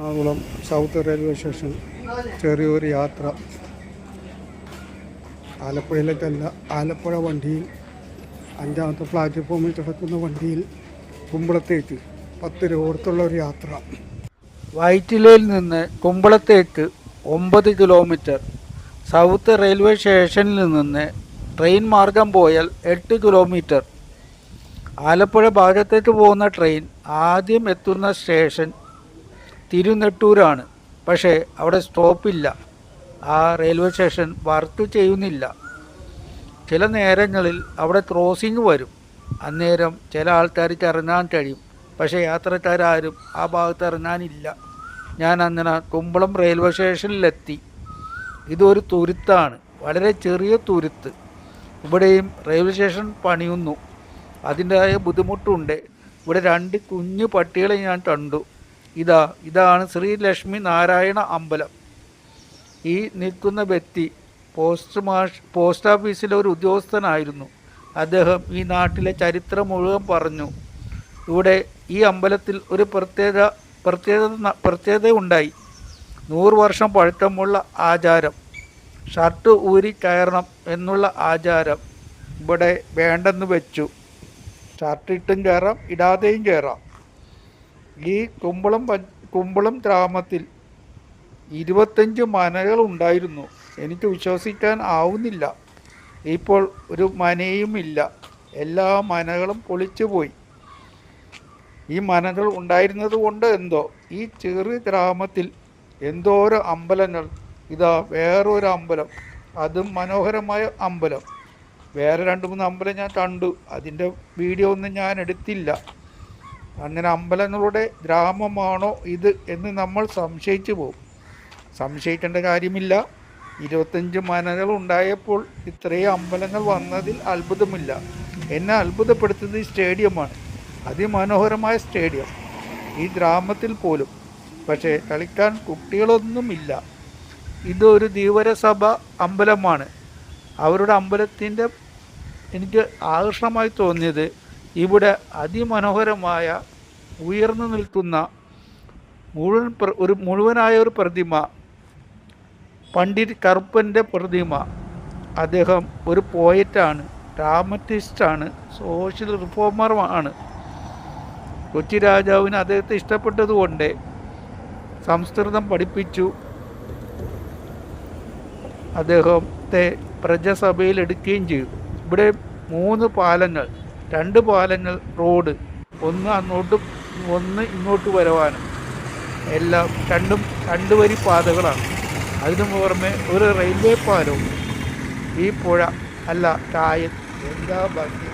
Ernakulam south railway station ചെറിയൊരു യാത്ര. ആലപ്പുഴയിലേക്കല്ല ആലപ്പുഴ വണ്ടിയിൽ അഞ്ചാമത്തെ പ്ലാറ്റ്ഫോമിൽ കിടക്കുന്ന വണ്ടിയിൽ കുമ്പളത്തേക്ക് പത്ത് രൂപത്തുള്ള ഒരു യാത്ര. വൈറ്റിലയിൽ നിന്ന് കുമ്പളത്തേക്ക് ഒമ്പത് കിലോമീറ്റർ. സൗത്ത് റെയിൽവേ സ്റ്റേഷനിൽ നിന്ന് ട്രെയിൻ മാർഗം പോയാൽ എട്ട് കിലോമീറ്റർ. ആലപ്പുഴ ഭാഗത്തേക്ക് പോകുന്ന ട്രെയിൻ ആദ്യം എത്തുന്ന സ്റ്റേഷൻ തിരുനെട്ടൂരാണ്. പക്ഷേ അവിടെ സ്റ്റോപ്പില്ല. ആ റെയിൽവേ സ്റ്റേഷൻ വർക്ക് ചെയ്യുന്നില്ല. ചില നേരങ്ങളിൽ അവിടെ ക്രോസിംഗ് വരും. അന്നേരം ചില ആൾക്കാർക്ക് ഇറങ്ങാൻ കഴിയും. പക്ഷേ യാത്രക്കാരും ആ ഭാഗത്ത് ഇറങ്ങാനില്ല. ഞാൻ അങ്ങനെ കുമ്പളം റെയിൽവേ സ്റ്റേഷനിലെത്തി. ഇതൊരു തുരുത്താണ്. വളരെ ചെറിയ തുരുത്ത്. ഇവിടെയും റെയിൽവേ സ്റ്റേഷൻ പണിയുന്നു. അതിന്റെതായ ബുദ്ധിമുട്ടുണ്ട്. ഇവിടെ രണ്ട് കുഞ്ഞു പട്ടികളെ ഞാൻ കണ്ടു. ഇതാ ഇതാണ് ശ്രീ ലക്ഷ്മി നാരായണ അമ്പലം. ഈ നിൽക്കുന്ന വ്യക്തി പോസ്റ്റ് മാഷ് പോസ്റ്റ് ഓഫീസിലെ ഒരു ഉദ്യോഗസ്ഥനായിരുന്നു. അദ്ദേഹം ഈ നാട്ടിലെ ചരിത്രം മുഴുവൻ പറഞ്ഞു. ഇവിടെ ഈ അമ്പലത്തിൽ ഒരു പ്രത്യേക പ്രത്യേകത ഉണ്ടായി നൂറ് വർഷം പഴക്കമുള്ള ആചാരം. ഷർട്ട് ഊരി കയറണം എന്നുള്ള ആചാരം ഇവിടെ വേണ്ടെന്ന് വെച്ചു. ഷർട്ട് ഇട്ടും കയറാം ഇടാതെയും കയറാം. ഈ കുമ്പളം കുമ്പളം ഗ്രാമത്തിൽ ഇരുപത്തഞ്ച് മനകൾ ഉണ്ടായിരുന്നു. എനിക്ക് വിശ്വസിക്കാൻ ആവുന്നില്ല. ഇപ്പോൾ ഒരു മനയും ഇല്ല. എല്ലാ മനകളും പൊളിച്ചു പോയി ഈ മനകൾ ഉണ്ടായിരുന്നത് കൊണ്ട് എന്തോ? ഈ ചെറിയ ഗ്രാമത്തിൽ എന്തോരോ അമ്പലങ്ങൾ. ഇതാ വേറൊരു അമ്പലം. അതും മനോഹരമായ അമ്പലം. വേറെ രണ്ട് മൂന്ന് അമ്പലം ഞാൻ കണ്ടു. അതിന്റെ വീഡിയോ ഒന്നും ഞാൻ എടുത്തില്ല. അങ്ങനെ അമ്പലങ്ങളുടെ ഗ്രാമമാണോ ഇത് എന്ന് നമ്മൾ സംശയിച്ചു പോകും. സംശയിക്കേണ്ട കാര്യമില്ല. ഇരുപത്തഞ്ച് മനകൾ ഉണ്ടായപ്പോൾ ഇത്രയും അമ്പലങ്ങൾ വന്നതിൽ അത്ഭുതമില്ല. എന്നെ അത്ഭുതപ്പെടുത്തുന്നത് ഈ സ്റ്റേഡിയമാണ്. അതിമനോഹരമായ സ്റ്റേഡിയം. ഈ ഗ്രാമത്തിൽ പോലും. പക്ഷേ കളിക്കാൻ കുട്ടികളൊന്നുമില്ല. ഇതൊരു ധീവരസഭ അമ്പലമാണ്. അവരുടെ അമ്പലത്തിന്റെ എനിക്ക് ആകർഷണമായി തോന്നിയത് ഇവിടെ അതിമനോഹരമായ ഉയർന്നു നിൽക്കുന്ന മുഴുവൻ ഒരു മുഴുവനായ ഒരു പ്രതിമ പണ്ഡിറ്റ് കറുപ്പന്റെ പ്രതിമ. അദ്ദേഹം ഒരു പോയറ്റാണ് ഡ്രാമറ്റിസ്റ്റാണ് സോഷ്യൽ റിഫോമറുമാണ് കൊച്ചി രാജാവിന് അദ്ദേഹത്തെ ഇഷ്ടപ്പെട്ടതുകൊണ്ട് സംസ്കൃതം പഠിപ്പിച്ചു. അദ്ദേഹത്തെ പ്രജസഭയിൽ എടുക്കുകയും ചെയ്തു. ഇവിടെ മൂന്ന് പാലങ്ങൾ. രണ്ട് പാലങ്ങൾ റോഡ്. ഒന്ന് അങ്ങോട്ട് ഒന്ന് ഇങ്ങോട്ട് വരവാനും. എല്ലാം രണ്ടും രണ്ട് വരി പാതകളാണ്. അതിനു പുറമെ ഒരു റെയിൽവേ പാലവും. ഈ പുഴ അല്ല കായൽ. എന്താ ഭംഗി?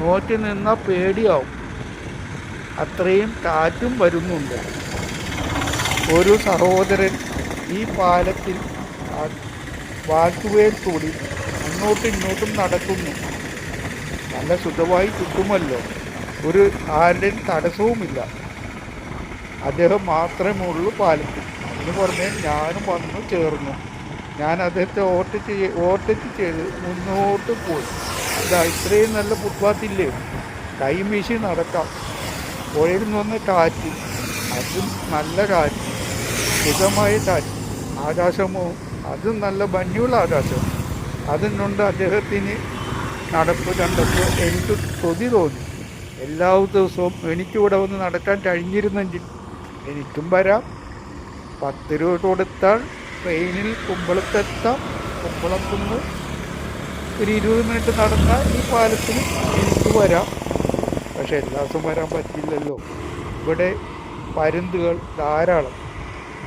നോറ്റി നിന്നാൽ പേടിയാവും. അത്രയും കാറ്റും വരുന്നുണ്ട്. ഒരു സഹോദരൻ ഈ പാലത്തിൽ വാക്കുവേൽ കൂടി അങ്ങോട്ടും ഇങ്ങോട്ടും നടക്കുന്നു. നല്ല ശുദ്ധമായി കിട്ടുമല്ലോ. ഒരു ആരുടെയും തടസ്സവുമില്ല. അദ്ദേഹം മാത്രമേ ഉള്ളൂ പാലത്തിൽ അതിന് പുറമെ ഞാനും വന്നു ചേർന്നു. ഞാൻ അദ്ദേഹത്തെ ചെയ്ത് ഓവർടേക്ക് ചെയ്ത് മുന്നോട്ട് പോയി. ഇതാ ഇത്രയും നല്ല ഫുട്പാത്ത് ഇല്ലേ കൈ വീശി നടക്കാം. പുഴയിൽ നിന്ന് കാറ്റ്. അതും നല്ല കാറ്റ്. സുഖമായ കാറ്റ്. ആകാശമോ? അതും നല്ല ഭംഗിയുള്ള ആകാശം. അതിനുണ്ട് അദ്ദേഹത്തിന് നടപ്പ് കണ്ടപ്പോൾ എനിക്ക് കൊതി തോന്നി. എല്ലാ ദിവസവും എനിക്കിവിടെ വന്ന് നടക്കാൻ കഴിഞ്ഞിരുന്നെങ്കിൽ എനിക്കും വരാം. പത്ത് രൂപ കൊടുത്താൽ ട്രെയിനിൽ കുമ്പളത്തെത്താം കുമ്പളത്തുനിന്ന് ഒരു ഇരുപത് മിനിറ്റ് നടന്നാൽ ഈ പാലത്തിൽ എനിക്ക് വരാം. പക്ഷെ എല്ലാ ദിവസവും വരാൻ പറ്റില്ലല്ലോ ഇവിടെ പരുന്തുകൾ ധാരാളം.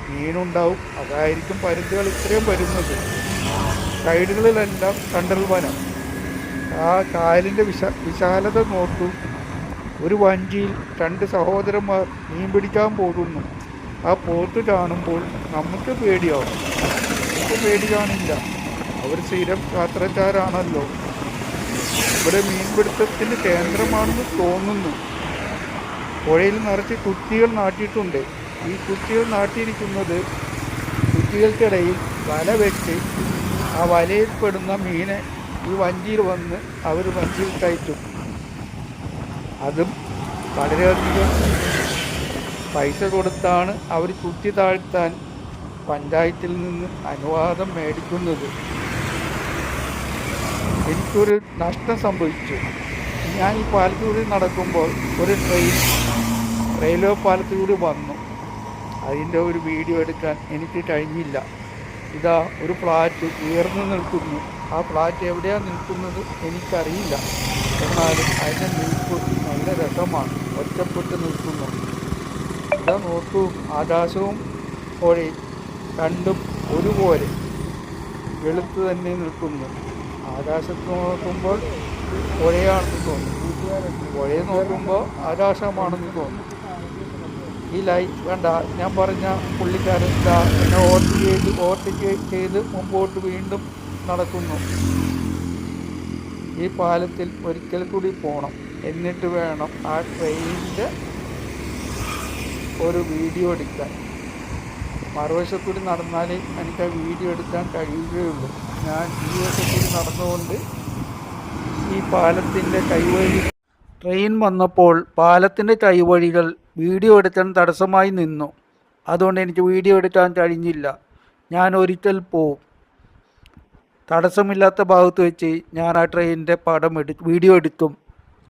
മീനുണ്ടാവും. അതായിരിക്കും പരുന്തുകൾ ഇത്രയും വരുന്നത്. സൈഡുകളിലെല്ലാം കണ്ടൽ വനം. ആ കായലിന്റെ വിശ വിശാലത നോക്കൂ. ഒരു വഞ്ചിയിൽ രണ്ട് സഹോദരന്മാർ മീൻ പിടിക്കാൻ പോകുന്നു. ആ പോത്ത് കാണുമ്പോൾ നമുക്ക് പേടിയാവും. നമുക്ക് പേടി കാണില്ല. അവർ സ്ഥിരം യാത്രക്കാരാണല്ലോ. ഇവിടെ മീൻപിടുത്തത്തിന്റെ കേന്ദ്രമാണെന്ന് തോന്നുന്നു. പുഴയിൽ നിറച്ച് കുറ്റികൾ നാട്ടിയിട്ടുണ്ട്. ഈ കുറ്റികൾ നാട്ടിയിരിക്കുന്നത് കുറ്റികൾക്കിടയിൽ വല വെച്ച് ആ വലയിൽപ്പെടുന്ന മീനെ ഈ വഞ്ചിയിൽ വന്ന് അവർ വഞ്ചിയിൽ കയറ്റും. അതും വളരെയധികം പൈസ കൊടുത്താണ് അവർ കുത്തി താഴ്ത്താൻ പഞ്ചായത്തിൽ നിന്ന് അനുവാദം മേടിക്കുന്നത്. എനിക്കൊരു നഷ്ടം സംഭവിച്ചു. ഞാൻ ഈ പാലത്തിലൂടെ നടക്കുമ്പോൾ ഒരു ട്രെയിൻ റെയിൽവേ പാലത്തിലൂടെ വന്നു. അതിന്റെ ഒരു വീഡിയോ എടുക്കാൻ എനിക്ക് കഴിഞ്ഞില്ല. ഇതാ ഒരു ഫ്ലാറ്റ് ഉയർന്നു നിൽക്കുന്നു. ആ ഫ്ലാറ്റ് എവിടെയാണ് നിൽക്കുന്നത് എനിക്കറിയില്ല. എന്നാലും അതിന്റെ നിൽപ്പ് നല്ല രസമാണ്. ഒറ്റപ്പെട്ട് നിൽക്കുന്നു. ഇതാ നോക്കൂ ആകാശവും പുഴയും രണ്ടും ഒരുപോലെ വെളുത്ത് തന്നെ നിൽക്കുന്നു. ആകാശത്ത് നോക്കുമ്പോൾ പുഴയാണെന്ന് തോന്നുന്നു. പുഴയെ നോക്കുമ്പോൾ ആകാശമാണെന്ന് തോന്നുന്നു. ഈ ലൈറ്റ് വേണ്ട ഞാൻ പറഞ്ഞ പുള്ളിക്കാരൻ എന്നെ ഓട്ട് ചെയ്ത് ഓട്ട് ചെയ്ത് മുമ്പോട്ട് വീണ്ടും നടക്കുന്നു. ഈ പാലത്തിൽ ഒരിക്കൽ കൂടി പോകണം എന്നിട്ട് വേണം ആ ട്രെയിനിന്റെ ഒരു വീഡിയോ എടുക്കാൻ. മറുവശത്തൂടി നടന്നാലേ എനിക്ക് ആ വീഡിയോ എടുക്കാൻ കഴിയുകയുള്ളൂ. ഞാൻ ഈ വശത്തൂടി നടന്നുകൊണ്ട് ഈ പാലത്തിന്റെ കൈവഴി ട്രെയിൻ വന്നപ്പോൾ പാലത്തിന്റെ കൈവഴികൾ വീഡിയോ എടുക്കാൻ തടസ്സമായി നിന്നു. അതുകൊണ്ട് എനിക്ക് വീഡിയോ എടുക്കാൻ കഴിഞ്ഞില്ല. ഞാൻ ഒരിക്കൽ പോവും. തടസ്സമില്ലാത്ത ഭാഗത്ത് വെച്ച് ഞാൻ ആ ട്രെയിനിന്റെ പടം എടു വീഡിയോ എടുക്കും.